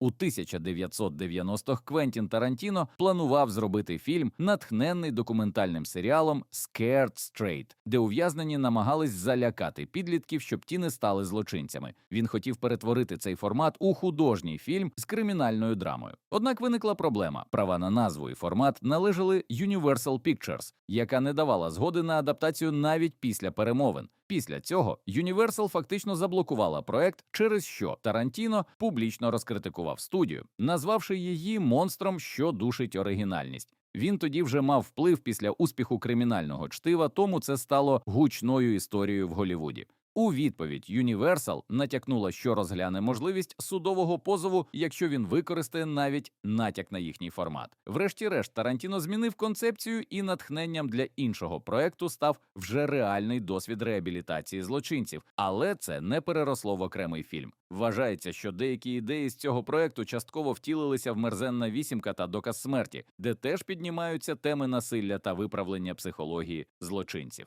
У 1990-х Квентін Тарантіно планував зробити фільм, натхненний документальним серіалом Scared Straight, де ув'язнені намагались залякати підлітків, щоб ті не стали злочинцями. Він хотів перетворити цей формат у художній фільм з кримінальною драмою. Однак виникла проблема: права на назву і формат належали Universal Pictures, яка не давала згоди на адаптацію навіть після перемовин. Після цього Universal фактично заблокувала проект, через що Тарантіно публічно розкритикував студію, назвавши її монстром, що душить оригінальність. Він тоді вже мав вплив після успіху кримінального чтива, тому це стало гучною історією в Голлівуді. У відповідь Universal натякнула, що розгляне можливість судового позову, якщо він використає навіть натяк на їхній формат. Врешті-решт, Тарантіно змінив концепцію і натхненням для іншого проекту став вже реальний досвід реабілітації злочинців, але це не переросло в окремий фільм. Вважається, що деякі ідеї з цього проекту частково втілилися в мерзенна вісімка та доказ смерті, де теж піднімаються теми насилля та виправлення психології злочинців.